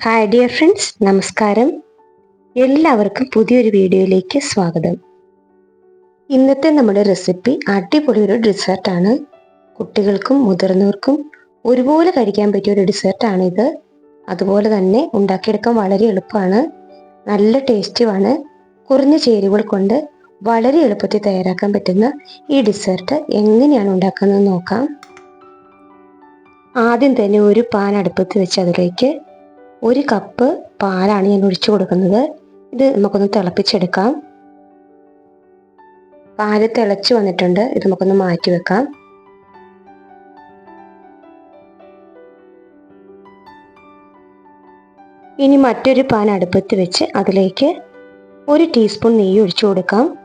Hi dear friends നമസ്കാരം. എല്ലാവർക്കും പുതിയൊരു വീഡിയോയിലേക്ക് സ്വാഗതം. ഇന്നത്തെ നമ്മുടെ റെസിപ്പി അടിപൊളി ഒരു ഡിസേർട്ടാണ് കുട്ടികൾക്കും മുതിർന്നവർക്കും ഒരുപോലെ കഴിക്കാൻ പറ്റിയ ഒരു ഡിസേർട്ടാണിത് അതുപോലെ തന്നെ ഉണ്ടാക്കിയെടുക്കാൻ വളരെ എളുപ്പമാണ്. നല്ല ടേസ്റ്റുമാണ് കുറഞ്ഞ ചേരുവകൾ കൊണ്ട് വളരെ എളുപ്പത്തിൽ തയ്യാറാക്കാൻ പറ്റുന്ന ഈ ഡിസേർട്ട് എങ്ങനെയാണ് ഉണ്ടാക്കുന്നത് നോക്കാം. ആദ്യം തന്നെ ഒരു പാൻ അടുപ്പത്ത് വെച്ച് അതിലേക്ക് ഒരു കപ്പ് പാലാണ് ഞാൻ ഒഴിച്ചു കൊടുക്കുന്നത്. ഇത് നമുക്കൊന്ന് തിളപ്പിച്ചെടുക്കാം. പാൽ തിളച്ചു വന്നിട്ടുണ്ട്. ഇത് നമുക്കൊന്ന് മാറ്റി വെക്കാം. ഇനി മറ്റൊരു പാൻ അടുപ്പത്ത് വെച്ച് അതിലേക്ക് ഒരു ടീസ്പൂൺ നെയ്യ് ഒഴിച്ചു കൊടുക്കാം.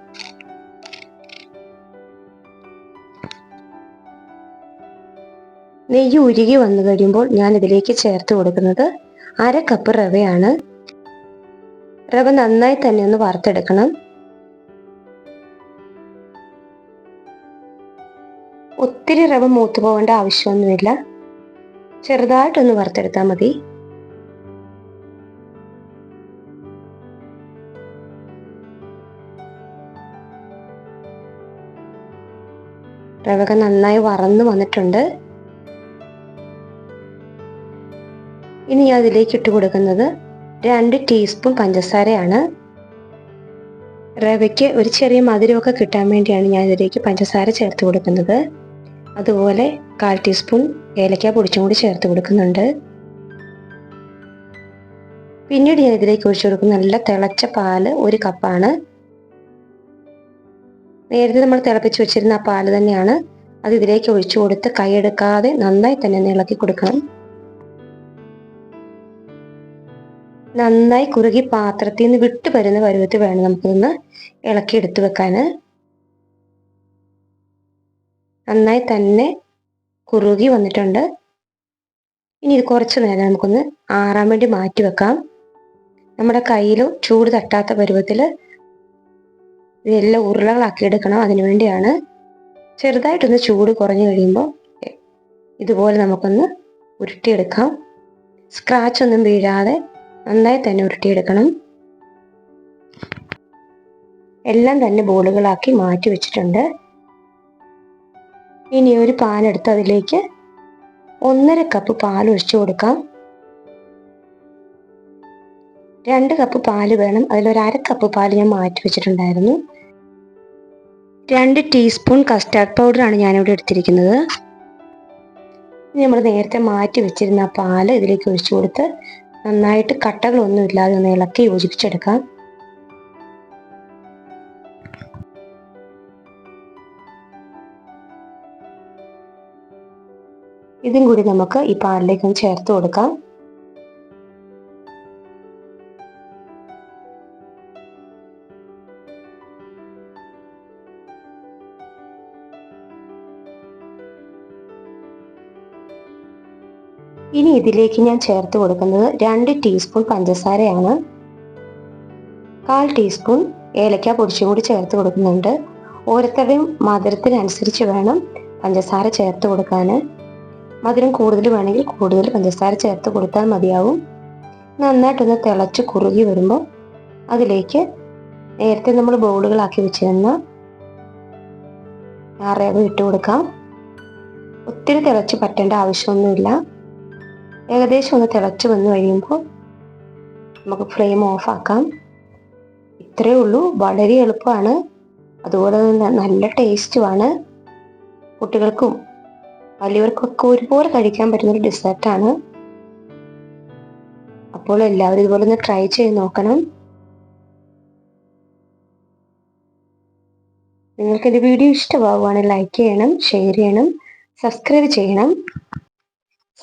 നെയ്യ് ഉരുകി വന്നു കഴിയുമ്പോൾ ഞാൻ ഇതിലേക്ക് ചേർത്ത് കൊടുക്കുന്നത് അര കപ്പ് റവയാണ്. റവ നന്നായി തന്നെ ഒന്ന് വറുത്തെടുക്കണം. ഒത്തിരി റവ മൂത്തു പോകേണ്ട ആവശ്യമൊന്നുമില്ല. ചെറുതായിട്ടൊന്ന് വറുത്തെടുത്താൽ മതി. റവക നന്നായി വറന്നു വന്നിട്ടുണ്ട്. ഇനി ഞാൻ അതിലേക്ക് ഇട്ട് കൊടുക്കുന്നത് രണ്ട് ടീസ്പൂൺ പഞ്ചസാരയാണ്. റവയ്ക്ക് ഒരു ചെറിയ മധുരമൊക്കെ കിട്ടാൻ വേണ്ടിയാണ് ഞാൻ ഇതിലേക്ക് പഞ്ചസാര ചേർത്ത് കൊടുക്കുന്നത്. അതുപോലെ കാൽ ടീസ്പൂൺ ഏലക്ക പൊടിച്ചും കൂടി ചേർത്ത് കൊടുക്കുന്നുണ്ട്. പിന്നീട് ഞാൻ ഇതിലേക്ക് ഒഴിച്ചു കൊടുക്കുന്ന നല്ല തിളച്ച പാൽ ഒരു കപ്പാണ്. നേരത്തെ നമ്മൾ തിളപ്പിച്ച് വെച്ചിരുന്ന ആ പാൽ തന്നെയാണ്. അത് ഇതിലേക്ക് ഒഴിച്ചു കൊടുത്ത് കൈയെടുക്കാതെ നന്നായി തന്നെ ഇളക്കി കൊടുക്കണം. നന്നായി കുറുകി പാത്രത്തിൽ നിന്ന് വിട്ടു വരുന്ന പരുവത്തിൽ വേണം നമുക്കൊന്ന് ഇളക്കി എടുത്തു വെക്കാൻ നന്നായി തന്നെ കുറുകി വന്നിട്ടുണ്ട്. ഇനി ഇത് കുറച്ച് നേരം നമുക്കൊന്ന് ആറാൻ വേണ്ടി മാറ്റി വെക്കാം. നമ്മുടെ കയ്യിൽ ചൂട് തട്ടാത്ത പരുവത്തിൽ ഇതെല്ലാം ഉരുളകളാക്കി എടുക്കണം അതിനു വേണ്ടിയാണ്. ചെറുതായിട്ടൊന്ന് ചൂട് കുറഞ്ഞു കഴിയുമ്പോൾ ഇതുപോലെ നമുക്കൊന്ന് ഉരുട്ടിയെടുക്കാം. സ്ക്രാച്ച് ഒന്നും വീഴാതെ നന്നായി തന്നെ ഉരുട്ടിയെടുക്കണം. എല്ലാം തന്നെ ബോളുകളാക്കി മാറ്റി വെച്ചിട്ടുണ്ട്. ഇനി ഒരു പാൻ എടുത്ത് അതിലേക്ക് ഒന്നര കപ്പ് പാൽ ഒഴിച്ചു കൊടുക്കാം. രണ്ട് കപ്പ് പാൽ വേണം. അതിലൊരു അര കപ്പ് പാൽ ഞാൻ മാറ്റി വെച്ചിട്ടുണ്ടായിരുന്നു. രണ്ട് ടീസ്പൂൺ കസ്റ്റാർഡ് പൗഡറാണ് ഞാനിവിടെ എടുത്തിരിക്കുന്നത്. നമ്മൾ നേരത്തെ മാറ്റി വെച്ചിരുന്ന ആ പാൽ ഇതിലേക്ക് ഒഴിച്ചു കൊടുത്ത് നന്നായിട്ട് കട്ടകളൊന്നും ഇല്ലാതെ ഒന്ന് ഇളക്കി യോജിപ്പിച്ചെടുക്കാം. ഇതും കൂടി നമുക്ക് ഈ പാലിലേക്ക് ചേർത്ത് കൊടുക്കാം. ഇനി ഇതിലേക്ക് ഞാൻ ചേർത്ത് കൊടുക്കുന്നത് രണ്ട് ടീസ്പൂൺ പഞ്ചസാരയാണ്. കാൽ ടീസ്പൂൺ ഏലക്ക പൊടിച്ചും കൂടി ചേർത്ത് കൊടുക്കുന്നുണ്ട്. ഓരോരുത്തരുടെയും മധുരത്തിനനുസരിച്ച് വേണം പഞ്ചസാര ചേർത്ത് കൊടുക്കാൻ മധുരം കൂടുതൽ വേണമെങ്കിൽ കൂടുതൽ പഞ്ചസാര ചേർത്ത് കൊടുത്താൽ മതിയാവും. നന്നായിട്ടൊന്ന് തിളച്ച് കുറുകി വരുമ്പോൾ അതിലേക്ക് നേരത്തെ നമ്മൾ ബൗളുകളാക്കി വെച്ചിരുന്ന റവ ഇട്ട് കൊടുക്കാം. ഒത്തിരി തിളച്ച് പറ്റേണ്ട ആവശ്യമൊന്നുമില്ല. ഏകദേശം ഒന്ന് തിളച്ച് വന്നു കഴിയുമ്പോൾ നമുക്ക് ഫ്ലെയിം ഓഫാക്കാം ഇത്രയേ ഉള്ളൂ. വളരെ എളുപ്പമാണ്. അതുപോലെ തന്നെ നല്ല ടേസ്റ്റുമാണ് കുട്ടികൾക്കും വലിയവർക്കൊക്കെ ഒരുപോലെ കഴിക്കാൻ പറ്റുന്നൊരു ഡെസേർട്ടാണ് അപ്പോൾ എല്ലാവരും ഇതുപോലെ ഒന്ന് ട്രൈ ചെയ്ത് നോക്കണം. നിങ്ങൾക്ക് എന്റെ വീഡിയോ ഇഷ്ടമാവുകയാണെങ്കിൽ ലൈക്ക് ചെയ്യണം ഷെയർ ചെയ്യണം സബ്സ്ക്രൈബ് ചെയ്യണം.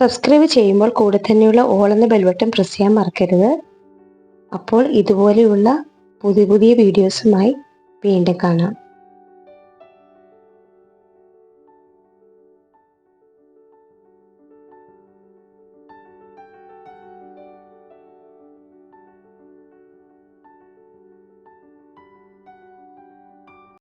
സബ്സ്ക്രൈബ് ചെയ്യുമ്പോൾ കൂടെ തന്നെയുള്ള ഓൾ എന്ന പ്രസ് ചെയ്യാൻ മറക്കരുത്. അപ്പോൾ ഇതുപോലെയുള്ള പുതിയ പുതിയ വീഡിയോസുമായി വീണ്ടും കാണാം.